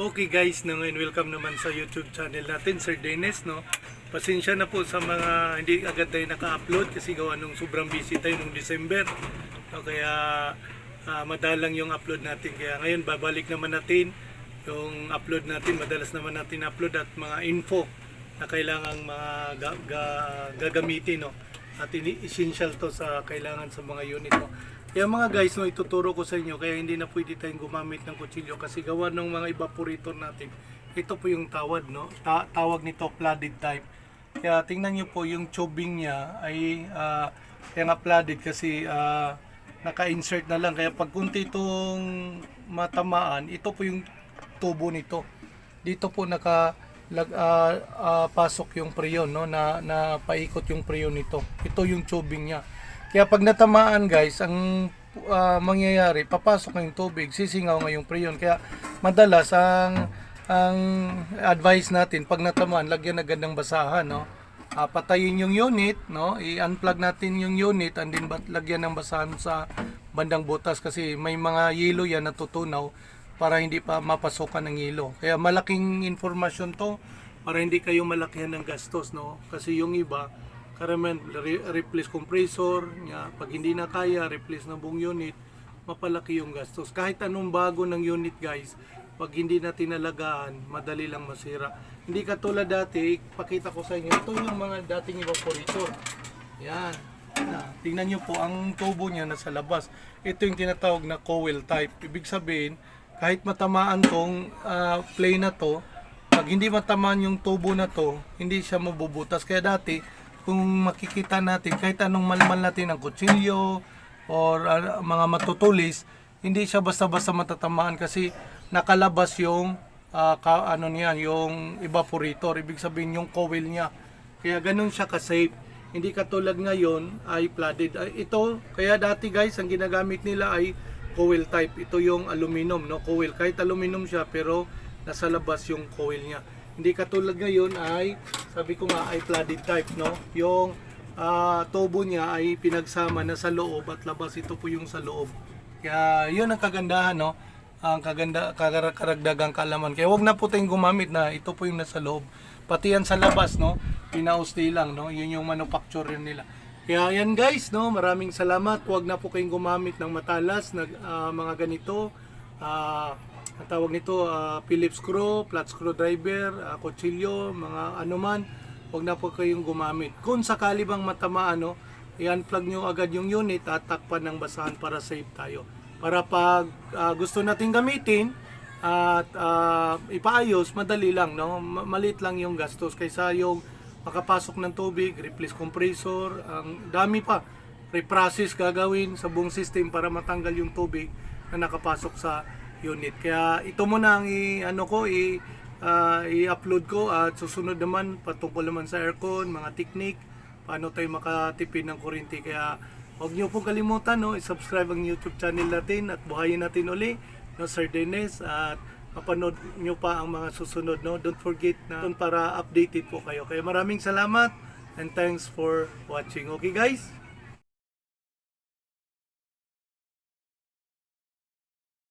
Okay guys, and welcome naman sa YouTube channel natin, Sir Dennis, no. Pasensya na po sa mga hindi agad tayo naka-upload kasi gawa nung sobrang busy tayo nung December. No, kaya ah, madalang yung upload natin. Kaya ngayon babalik naman natin yung upload natin. Madalas naman natin upload at mga info na kailangang mga ga- ga- gagamitin, no. At essential to sa kailangan sa mga unit, no. Kaya mga guys, no, ituturo ko sa inyo, kaya hindi na pwede tayong gumamit ng kutsilyo kasi gawa ng mga evaporator natin. Ito po yung tawad, no? Ta- tawag nito flooded type. Kaya tingnan nyo po yung tubing niya ay ah, kaya nga flooded kasi ah, naka-insert na lang. Kaya pag kunti itong matamaan, ito po yung tubo nito. Dito po naka lag, ah, ah, pasok yung preyon no na na paikot yung preyon nito. Ito yung tubing niya. Kaya pag natamaan guys, ang ah, mangyayari, papasok yung tubig, sisingaw nga yung preyon. Kaya madalas ang ang advice natin pag natamaan, lagyan ng basahan, no? Ah, patayin yung unit, no? I-unplug natin yung unit and then lagyan ng basahan sa bandang butas kasi may mga yelo yan natutunaw para hindi pa mapasukan ng yelo. Kaya malaking informasyon to para hindi kayo malakihan ng gastos, no? Kasi yung iba, karamihan re- replace compressor, niya, pag hindi na kaya, replace na buong unit, mapalaki yung gastos. Kahit anong bago ng unit guys, pag hindi na tinalagaan, madali lang masira. Hindi katulad dati, pakita ko sa inyo, ito yung mga dating evaporator. Yan. Na, tingnan nyo po, ang tubo niya nasa labas. Ito yung tinatawag na coil type. Ibig sabihin, kahit matamaan tong ah, play na to, pag hindi matamaan yung tubo na to, hindi siya mabubutas. Kaya dati, kung makikita natin, kahit anong malmal natin ng kutsilyo or ah, mga matutulis, hindi siya basta-basta matatamaan kasi nakalabas yung ah, ka, ano niya, yung evaporator. Ibig sabihin yung coil niya. Kaya ganun siya ka-safe. Hindi katulad ngayon ay flooded. Ito, kaya dati guys, ang ginagamit nila ay coil type. Ito yung aluminum, no? Coil. Kahit aluminum siya, pero nasa labas yung coil niya. Hindi katulad ngayon ay, sabi ko nga, ay flooded type, no? Yung ah, tubo niya ay pinagsama na sa loob at labas ito po yung sa loob. Kaya yun ang kagandahan, no? Ang kaganda, karagdagang kaalaman. Kaya wag na po tayong gumamit na ito po yung nasa loob. Pati yan sa labas, no? Pinausti lang, no? Yun yung manufacturer nila. Kaya yan guys, no? Maraming salamat. Huwag na po kayong gumamit ng matalas na ah, mga ganito. Ah, ang tawag nito, ah, Phillips screw, flat screwdriver, uh, kutsilyo, mga anuman. Huwag na po kayong gumamit. Kung sakali bang matamaan, no? i-unplug nyo agad yung unit at takpan ng basahan para safe tayo. Para pag ah, gusto nating gamitin at ah, ipaayos, madali lang, no? Ma- Maliit lang yung gastos kaysa yung makapasok ng tubig, replace compressor, ang dami pa. Reprocess gagawin sa buong system para matanggal yung tubig na nakapasok sa unit. Kaya ito muna ang i, ano ko, i, ah, i-upload ko at susunod naman patungkol naman sa aircon, mga technique, paano tayo makatipid ng kuryente. Kaya huwag niyo pong kalimutan no, i-subscribe ang YouTube channel natin at buhayin natin uli no, Sir Dennis at mapanood nyo pa ang mga susunod. No? Don't forget na para updated po kayo. Kaya maraming salamat and thanks for watching. Okay guys?